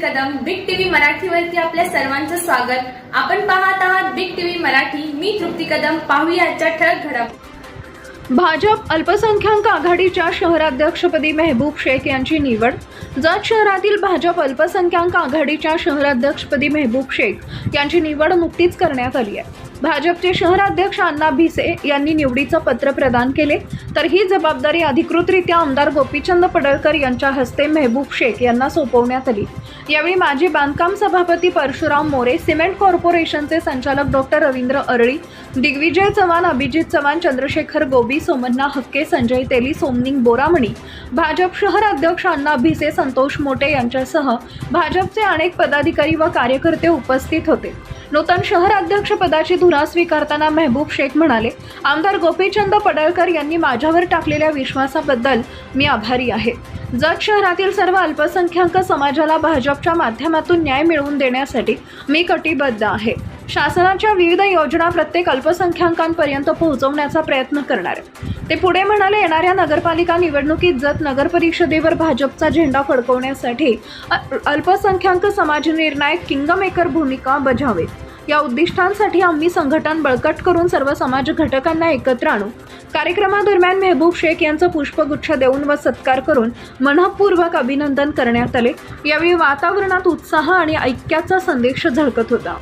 मराठीवरती आपल्या सर्वांचं स्वागत. आपण पाहत आहात बिग टीव्ही मराठी. मी तृप्ती कदम. पाहूया आजच्या ठळक घडामोडी भाजप अल्पसंख्याक आघाडीच्या शहराध्यक्षपदी मेहबूब शेख यांची निवड. जत शहरातील भाजप अल्पसंख्याक आघाडीच्या शहराध्यक्षपदी मेहबूब शेख यांची निवड नुकतीच करण्यात आली आहे. भाजपचे शहराध्यक्ष अण्णा भिसे यांनी निवडीचं पत्र प्रदान केले. तर ही जबाबदारी अधिकृतरित्या आमदार गोपीचंद पडळकर यांच्या हस्ते मेहबूब शेख यांना सोपवण्यात आली. यावेळी माजी बांधकाम सभापती परशुराम मोरे सिमेंट कॉर्पोरेशनचे संचालक डॉक्टर रवींद्र अरळी दिग्विजय चव्हाण अभिजित चव्हाण चंद्रशेखर गोबी सोमन्ना हक्के संजय तेली सोमनिंग बोरामणी भाजप शहर अध्यक्ष अण्णा भिसे संतोष मोटे यांच्यासह भाजपचे अनेक पदाधिकारी व कार्यकर्ते उपस्थित होते. नूतन शहर पदाची धुरा स्वीकारताना मेहबूब शेख म्हणाले आमदार गोपीचंद पडळकर यांनी माझ्यावर टाकलेल्या विश्वासाबद्दल मी आभारी आहे. जत शहरातील सर्व अल्पसंख्याक समाजाला भाजपच्या माध्यमातून न्याय मिळवून देण्यासाठी मी कटिबद्ध आहे. शासनाच्या विविध योजना प्रत्येक अल्पसंख्याकांपर्यंत पोहोचवण्याचा प्रयत्न करणार ते पुढे म्हणाले येणाऱ्या नगरपालिका निवडणुकीत जत नगर परिषदेवर भाजपचा झेंडा फडकवण्यासाठी अल्पसंख्याक समाज निर्णायक किंगमेकर भूमिका बजावेल. या उद्दिष्टांसाठी आम्ही संघटन बळकट करून सर्व समाज घटकांना एकत्र आणू. कार्यक्रमादरम्यान मेहबूब शेख यांचं पुष्पगुच्छ देऊन व सत्कार करून मनपूर्वक अभिनंदन करण्यात आले. यावेळी वातावरणात उत्साह आणि ऐक्याचा संदेश झळकत होता.